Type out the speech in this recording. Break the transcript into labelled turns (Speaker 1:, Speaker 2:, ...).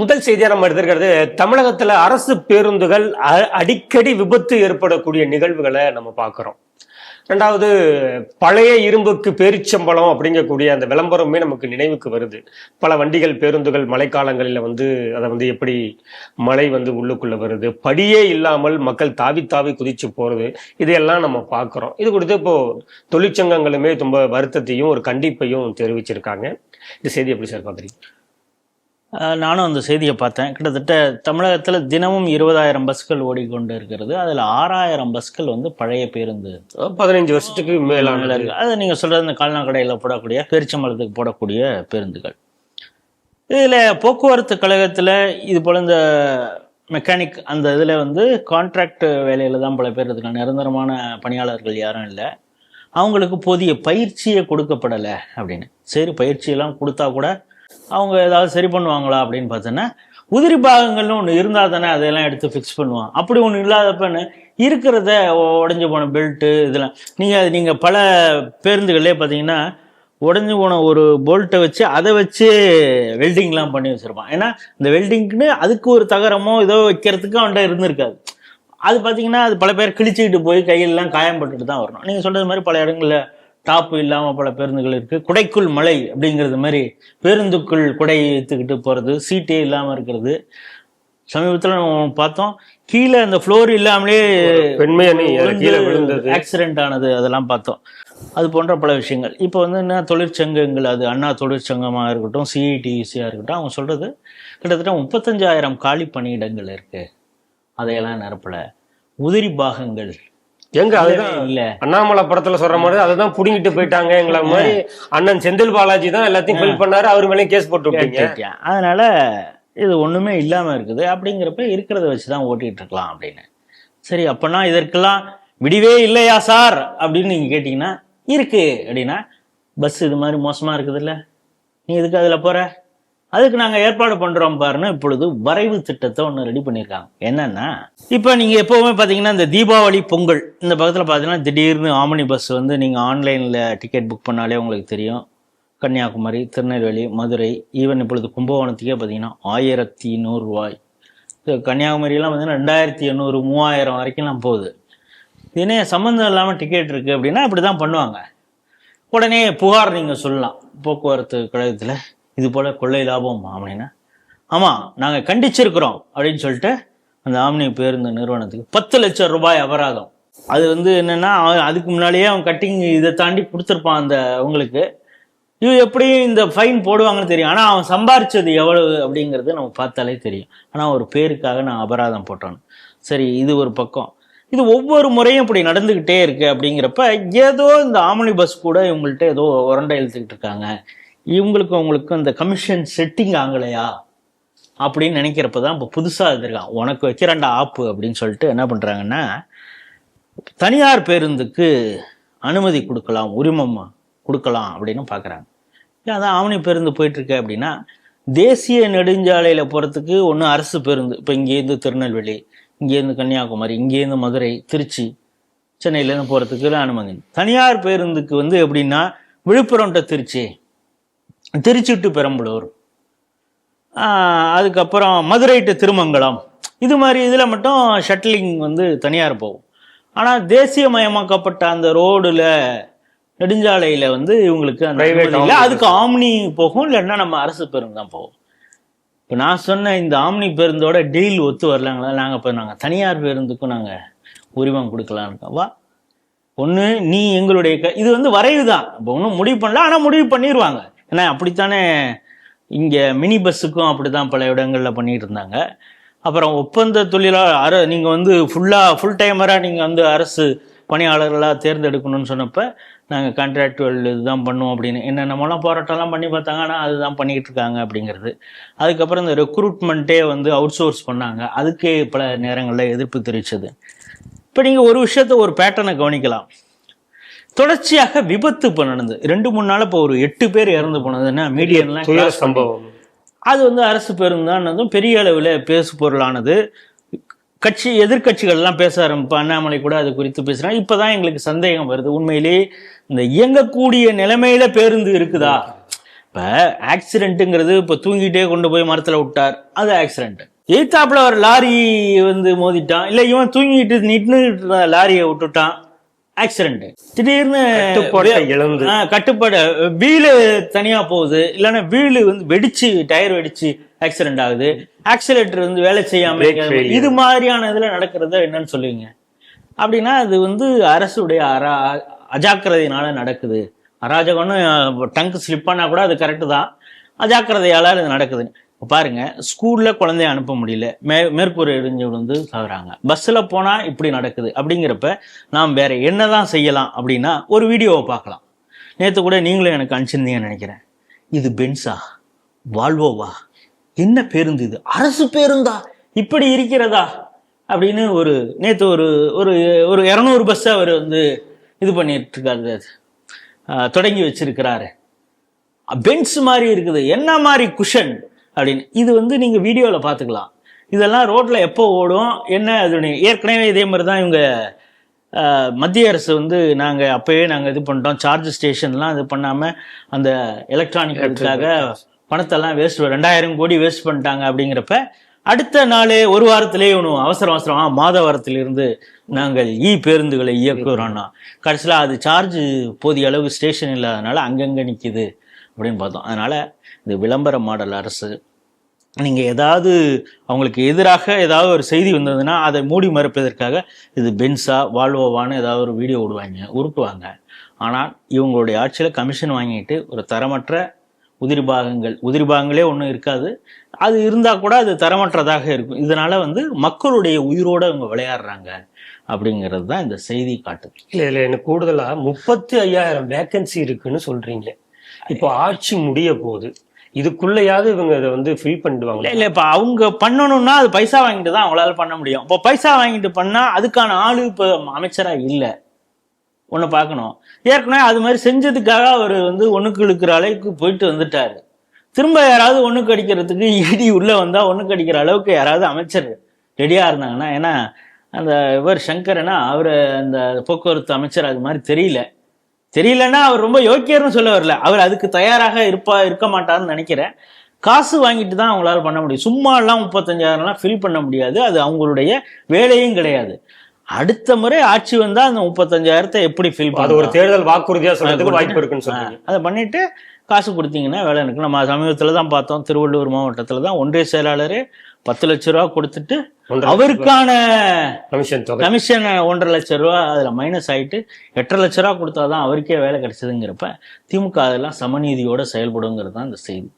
Speaker 1: முதல் செய்தியாக நம்ம எடுத்திருக்கிறது தமிழகத்துல அரசு பேருந்துகள் அ- அடிக்கடி விபத்து ஏற்படக்கூடிய நிகழ்வுகளை நம்ம பார்க்குறோம். ரெண்டாவது பழைய இரும்புக்கு பேரிச்சம்பழம் அப்படிங்கக்கூடிய அந்த விளம்பரமே நமக்கு நினைவுக்கு வருது. பல வண்டிகள் பேருந்துகள் மழைக்காலங்களில் வந்து அதை வந்து எப்படி மழை வந்து உள்ளுக்குள்ளே வருது? படியே இல்லாமல் மக்கள் தாவி தாவி குதிச்சு போகிறது இதையெல்லாம் நம்ம பார்க்குறோம். இது கொடுத்து இப்போது தொழிற்சங்கங்களுமே ரொம்ப வருத்தத்தையும் ஒரு கண்டிப்பையும் தெரிவிச்சிருக்காங்க. இந்த செய்தி எப்படி சார்
Speaker 2: பார்க்குறீங்க? நானும் அந்த செய்தியை பார்த்தேன். கிட்டத்தட்ட தமிழகத்தில் தினமும் இருபதாயிரம் பஸ்கள் ஓடிக்கொண்டு இருக்கிறது அதில் ஆறாயிரம் பஸ்கள் வந்து பழைய பேருந்து
Speaker 1: பதினைஞ்சு வருஷத்துக்கு மேலான
Speaker 2: அது நீங்கள் சொல்கிறது இந்த கால்நா கடையில் போடக்கூடிய பேரிச்சம்பழத்துக்கு போடக்கூடிய பேருந்துகள். இதில் போக்குவரத்து கழகத்தில் இது போல் இந்த மெக்கானிக் அந்த இதில் வந்து கான்ட்ராக்ட் வேலையில் தான் பல பேர் இருக்காங்க. நிரந்தரமான பணியாளர்கள் யாரும் இல்லை. அவங்களுக்கு போதிய பயிற்சியே கொடுக்கப்படலை அப்படின்னு. சரி பயிற்சியெல்லாம் கொடுத்தா கூட அவங்க ஏதாவது சரி பண்ணுவாங்களா அப்படின்னு பார்த்தோன்னா உதிரி பாகங்கள்னு ஒன்று இருந்தால் தானே அதையெல்லாம் எடுத்து ஃபிக்ஸ் பண்ணுவான். அப்படி ஒன்று இல்லாதப்பன்னு இருக்கிறத உடஞ்சி போன பெல்ட்டு இதெல்லாம். நீங்கள் அது நீங்கள் பல பேருந்துகளே பார்த்தீங்கன்னா உடஞ்சி போன ஒரு போல்ட்டை வச்சு அதை வச்சு வெல்டிங்லாம் பண்ணி வச்சுருப்பான். ஏன்னா இந்த வெல்டிங்க்குன்னு அதுக்கு ஒரு தகரமோ ஏதோ வைக்கிறதுக்கு அவன்கிட்ட இருந்திருக்காது. அது பார்த்தீங்கன்னா அது பல பேர் கிழிச்சிக்கிட்டு போய் கையிலலாம் காயம் பட்டுட்டு தான் வரணும். நீங்கள் சொல்கிறது மாதிரி பல இடங்களில் டாப்பு இல்லாமல் பல பேருந்துகள் இருக்குது குடைக்குள் மலை அப்படிங்கிறது மாதிரி பேருந்துக்குள் குடை எடுத்துக்கிட்டு போகிறது சீட்டே இல்லாமல் இருக்கிறது. சமீபத்தில் நம்ம பார்த்தோம். கீழே அந்த ஃப்ளோர் இல்லாமலே
Speaker 1: பெண்மையணி கீழே விழுந்தது.
Speaker 2: ஆக்சிடென்ட் ஆனது அதெல்லாம் பார்த்தோம். அது போன்ற பல விஷயங்கள். இப்போ வந்து என்ன தொழிற்சங்கங்கள் அது அண்ணா தொழிற்சங்கமாக இருக்கட்டும் சிஐடிசியாக இருக்கட்டும் அவங்க சொல்கிறது கிட்டத்தட்ட முப்பத்தஞ்சாயிரம் காலி பணியிடங்கள் இருக்கு. அதையெல்லாம் நிரப்பல. உதிரி பாகங்கள்
Speaker 1: எங்க அதுதான்
Speaker 2: இல்ல.
Speaker 1: அண்ணாமலை படத்துல சொல்ற மாதிரி அதுதான் புடிங்கிட்டு போயிட்டாங்க எங்களை மாதிரி. அண்ணன் செந்தில் பாலாஜி தான் எல்லாத்தையும் ஃபில் பண்ணாரு அவர் மேலே கேஸ் போட்டு விட்டீங்க.
Speaker 2: அதனால இது ஒண்ணுமே இல்லாம இருக்குது. அப்படிங்கிறப்ப இருக்கிறத வச்சு தான் ஓட்டிட்டு இருக்கலாம் அப்படின்னு. சரி அப்பனா இதற்கெல்லாம் விடிவே இல்லையா சார்? அப்படின்னு நீங்க கேட்டீங்கன்னா இருக்கு அப்படின்னா பஸ் இது மாதிரி மோசமா இருக்குதுல்ல. நீ எதுக்கு அதுல போற? அதுக்கு நாங்கள் ஏற்பாடு பண்ணுறோம் பாருன்னு இப்பொழுது வரைவு திட்டத்தை ஒன்று ரெடி பண்ணியிருக்காங்க என்னன்னா இப்போ நீங்கள் எப்போவுமே பார்த்தீங்கன்னா இந்த தீபாவளி பொங்கல் இந்த பக்கத்தில் பார்த்தீங்கன்னா திடீர்னு ஆமனி பஸ் வந்து நீங்கள் ஆன்லைனில் டிக்கெட் புக் பண்ணாலே உங்களுக்கு தெரியும். கன்னியாகுமரி திருநெல்வேலி மதுரை ஈவன் இப்பொழுது கும்பகோணத்துக்கே பார்த்தீங்கன்னா ஆயிரத்தி நூறுரூவாய் கன்னியாகுமரியெல்லாம் பார்த்தீங்கன்னா ரெண்டாயிரத்தி எண்ணூறு மூவாயிரம் வரைக்கும்லாம் போகுது. இதனே சம்மந்தம் இல்லாமல் டிக்கெட் இருக்குது அப்படின்னா இப்படி தான் பண்ணுவாங்க. உடனே புகார் நீங்கள் சொல்லலாம். போக்குவரத்து கழகத்தில். இது போல் கொள்ளை லாபம் அப்படின்னா ஆமாம் நாங்கள் கண்டிச்சிருக்கிறோம் அப்படின்னு சொல்லிட்டு அந்த ஆம்னி பேருந்து நிறுவனத்துக்கு பத்து லட்சம் ரூபாய் அபராதம். அது வந்து என்னென்னா அவன் அதுக்கு முன்னாலேயே அவன் கட்டிங் இதை தாண்டி கொடுத்துருப்பான் அந்த உங்களுக்கு இது எப்படியும் இந்த ஃபைன் போடுவாங்கன்னு தெரியும். ஆனால் அவன் சம்பாரிச்சது எவ்வளவு அப்படிங்கிறது நம்ம பார்த்தாலே தெரியும். ஆனால் ஒரு பேருக்காக நான் அபராதம் போட்டான். சரி இது ஒரு பக்கம். இது ஒவ்வொரு முறையும் இப்படி நடந்துக்கிட்டே இருக்கு அப்படிங்கிறப்ப ஏதோ இந்த ஆம்னி பஸ் கூட இவங்கள்ட்ட ஏதோ உரண்டை இழுத்துக்கிட்டு இருக்காங்க. இவங்களுக்கும் அவங்களுக்கும் இந்த கமிஷன் செட்டிங் ஆகலையா? அப்படின்னு நினைக்கிறப்ப தான் இப்போ புதுசாக இருந்திருக்கான் உனக்கு வைக்கிறேன்டா ஆப்பு அப்படின்னு சொல்லிட்டு என்ன பண்ணுறாங்கன்னா தனியார் பேருந்துக்கு அனுமதி கொடுக்கலாம் உரிமம் கொடுக்கலாம் அப்படின்னு பார்க்குறாங்க ஏன் அதான் ஆவணி பேருந்து போயிட்டுருக்கு அப்படின்னா தேசிய நெடுஞ்சாலையில் போகிறதுக்கு ஒன்று அரசு பேருந்து. இப்போ இங்கேருந்து திருநெல்வேலி இங்கேருந்து கன்னியாகுமரி இங்கேருந்து மதுரை திருச்சி சென்னையிலேருந்து போகிறதுக்கு அனுமதி. தனியார் பேருந்துக்கு வந்து எப்படின்னா விழுப்புரம் to திருச்சி. திருச்சி டு பெரம்பலூர் அதுக்கப்புறம் மதுரை to திருமங்கலம். இது மாதிரி இதில் மட்டும் ஷட்டிலிங் வந்து தனியார் போகும். ஆனால் தேசியமயமாக்கப்பட்ட அந்த ரோடுல நெடுஞ்சாலையில வந்து இவங்களுக்கு அந்த இல்லை. அதுக்கு ஆம்னி போகும் இல்லைன்னா நம்ம அரசு பேருந்து தான் போகும். இப்போ நான் சொன்ன இந்த ஆம்னி பேருந்தோட டீல் ஒத்து வரலாங்களா? நாங்கள் இப்போ நாங்கள் தனியார் பேருந்துக்கும் நாங்கள் உரிமம் கொடுக்கலான்னு. வா. ஒன்று நீ எங்களுடைய க இது வந்து வரைவு தான். இப்போ ஒன்றும் முடிவு பண்ணல ஆனால் முடிவு பண்ணிடுவாங்க ஏன்னா அப்படித்தானே இங்கே மினி பஸ்ஸுக்கும் அப்படி தான் பல இடங்களில் பண்ணிட்டு இருந்தாங்க. அப்புறம் ஒப்பந்த தொழிலாளர் அர நீங்கள் வந்து ஃபுல்லாக ஃபுல் டைமராக நீங்கள் வந்து அரசு பணியாளர்களாக தேர்ந்தெடுக்கணும்னு சொன்னப்போ நாங்கள் கான்ட்ராக்டுவல் இதுதான் பண்ணுவோம் அப்படின்னு. என்னென்னமோலாம் போராட்டம்லாம் பண்ணி பார்த்தாங்க ஆனால் அதுதான் பண்ணிக்கிட்டு இருக்காங்க அப்படிங்கிறது. அதுக்கப்புறம் இந்த ரெக்ரூட்மெண்ட்டே வந்து அவுட் சோர்ஸ் பண்ணாங்க. அதுக்கே பல நேரங்களில் எதிர்ப்பு தெரிவித்தது இப்போ நீங்கள் ஒரு விஷயத்த ஒரு பேட்டர்னை கவனிக்கலாம். தொடர்ச்சியாக விபத்து இப்போ நடந்தது. ரெண்டு மூணு நாள் இப்போ ஒரு எட்டு பேர் இறந்து போனதுன்னா மீடியன்லாம்
Speaker 1: சம்பவம்.
Speaker 2: அது வந்து அரசு பேருந்தானதும் பெரிய அளவில் பேசு பொருளானது கட்சி எதிர்க்கட்சிகள்லாம் பேச ஆரம்பிப்பா. அண்ணாமலை கூட அது குறித்து பேசுறாங்க. இப்பதான் எங்களுக்கு சந்தேகம் வருது. உண்மையிலேயே இந்த இயங்கக்கூடிய நிலைமையில பேருந்து இருக்குதா? இப்ப ஆக்சிடென்ட்டுங்கிறது இப்ப தூங்கிட்டே கொண்டு போய் மரத்துல விட்டார். அது ஆக்சிடென்ட் எய்த்தாப்புல ஒரு லாரி வந்து மோதிட்டான். இல்ல இவன் தூங்கிட்டு நின்று லாரியை விட்டுட்டான். ஆக்சிடென்ட் திடீர்னு
Speaker 1: இழந்து.
Speaker 2: கட்டுப்பாடு வீலு தனியா போகுது. இல்லைன்னா வீலு வந்து வெடிச்சு டயர் வெடிச்சு ஆக்சிடென்ட் ஆகுது. ஆக்சிலேட்டர் வந்து வேலை செய்யாம. இது மாதிரியான இதுல நடக்கிறது என்னன்னு சொல்லுவீங்க. அப்படின்னா அது வந்து அரசுடைய அரா அஜாக்கிரதையினால நடக்குது. அராஜகம்னு டங்க் ஸ்லிப் பண்ணா கூட அது கரெக்டு தான். அஜாக்கிரதையால இது நடக்குது. பாருங்கள் பாருங்க ஸ்கூல்ல குழந்தைய அனுப்ப முடியல. மே மேற்கூரை இடிஞ்சு விழுந்து சாகுறாங்க. பஸ்ஸில் போனால் இப்படி நடக்குது. அப்படிங்கிறப்ப நாம் வேற என்னதான் செய்யலாம் அப்படின்னா ஒரு வீடியோவை பார்க்கலாம். நேற்று கூட நீங்களும் எனக்கு அனுப்பிச்சிருந்தீங்கன்னு நினைக்கிறேன். இது பென்ஸா வால்வோவா? என்ன பேருந்து இது? அரசு பேருந்தா? இப்படி இருக்கிறதா? அப்படின்னு ஒரு நேற்று ஒரு ஒரு ஒரு இரநூறு பஸ்ஸை அவர் வந்து இது பண்ணிட்டுருக்காரு. தொடங்கி வச்சிருக்கிறாரு. பென்ஸ் மாதிரி இருக்குது. என்ன மாதிரி குஷன் அப்படின்னு. இது வந்து நீங்க வீடியோல பார்த்துக்கலாம் இதெல்லாம் ரோட்ல எப்போ ஓடும்? என்ன அது ஏற்கனவே இதே மாதிரி தான் இவங்க மத்திய அரசு வந்து நாங்க அப்பயே நாங்க இது பண்ணிட்டோம். சார்ஜ் ஸ்டேஷன்லாம் இது பண்ணாம அந்த எலக்ட்ரானிக் இதுக்காக பணத்தெல்லாம் வேஸ்ட் ரெண்டாயிரம் கோடி வேஸ்ட் பண்ணிட்டாங்க அப்படிங்கிறப்ப அடுத்த நாளே ஒரு வாரத்திலேயே ஒன்று அவசர அவசரமா மாத வாரத்திலிருந்து நாங்கள் இ பேருந்துகளை இயக்குறோம்னா. கடைசியில் அது சார்ஜ் போதிய அளவு ஸ்டேஷன் இல்லாதனால அங்கங்க நிக்குது அப்படின்னு பார்த்தோம். அதனால இந்த விளம்பர மாடல் அரசு நீங்கள் ஏதாவது அவங்களுக்கு எதிராக ஏதாவது ஒரு செய்தி வந்ததுன்னா அதை மூடி மறுப்பதற்காக இது பென்ஸா வால்வோவான்னு ஏதாவது ஒரு வீடியோ விடுவாங்க உருட்டுவாங்க. ஆனால் இவங்களுடைய ஆட்சியில் கமிஷன் வாங்கிட்டு ஒரு தரமற்ற உதிரி பாகங்கள் உதிரி பாகங்களே ஒன்றும் இருக்காது. அது இருந்தால் கூட அது தரமற்றதாக இருக்கும். இதனால் வந்து மக்களுடைய உயிரோட அவங்க விளையாடுறாங்க அப்படிங்கிறது தான் இந்த செய்தி காட்டுது.
Speaker 1: இல்லை இல்லை எனக்கு கூடுதலாக முப்பத்தி ஐயாயிரம் வேக்கன்சி இருக்குன்னு சொல்கிறீங்களே இப்போ ஆட்சி முடிய போகுது இதுக்குள்ளேயாவது இவங்க இதை வந்து ஃபில்
Speaker 2: இல்ல
Speaker 1: பண்ணிடுவாங்க
Speaker 2: இல்லை இப்போ அவங்க பண்ணணும்னா அது பைசா வாங்கிட்டு தான் அவங்களால பண்ண முடியும். இப்போ பைசா வாங்கிட்டு பண்ணால் அதுக்கான ஆளு இப்போ அமைச்சராக இல்லை. ஒன்று பார்க்கணும். ஏற்கனவே அது மாதிரி செஞ்சதுக்காக அவர் வந்து ஒன்றுக்கு இழுக்கிற அளவுக்கு போயிட்டு வந்துட்டாரு. திரும்ப யாராவது ஒன்றுக்கு அடிக்கிறதுக்கு இடி உள்ளே வந்தால் ஒன்றுக்கு அடிக்கிற அளவுக்கு யாராவது அமைச்சர் ரெடியாக இருந்தாங்கன்னா ஏன்னா அந்த இவர் சங்கர்னா அவர் அந்த போக்குவரத்து அமைச்சர் அது மாதிரி தெரியல. தெரியலன்னா அவர் ரொம்ப யோக்கியர்னு சொல்ல வரல. அவர் அதுக்கு தயாராக இருப்பா இருக்க மாட்டாருன்னு நினைக்கிறேன். காசு வாங்கிட்டு தான் அவங்களால பண்ண முடியும். சும்மா எல்லாம் முப்பத்தஞ்சாயிரம்லாம் ஃபில் பண்ண முடியாது. அது அவங்களுடைய வேலையும் கிடையாது. அடுத்த முறை ஆட்சி வந்தா அந்த முப்பத்தஞ்சாயிரத்தை எப்படி ஃபில்
Speaker 1: அது ஒரு
Speaker 2: பண்ண
Speaker 1: தேர்தல் வாக்குறுதியா சொல்றதுக்கு வாய்ப்பு இருக்குன்னு சொல்றீங்க.
Speaker 2: அதை பண்ணிட்டு காசு கொடுத்தீங்கன்னா வேலை இருக்கு. நம்ம சமீபத்துல தான் பார்த்தோம். திருவள்ளூர் மாவட்டத்துல தான் ஒன்றிய செயலாளரே பத்து லட்ச ரூபா கொடுத்துட்டு அவருக்கான கமிஷன் ஒன்றரை லட்ச ரூபா அதுல மைனஸ் ஆயிட்டு எட்டரை லட்ச ரூபா கொடுத்தாதான் அவருக்கே வேலை கிடைச்சதுங்கிறப்ப திமுக அதெல்லாம் சமநீதியோட செயல்படுங்கிறது தான் இந்த செய்தி.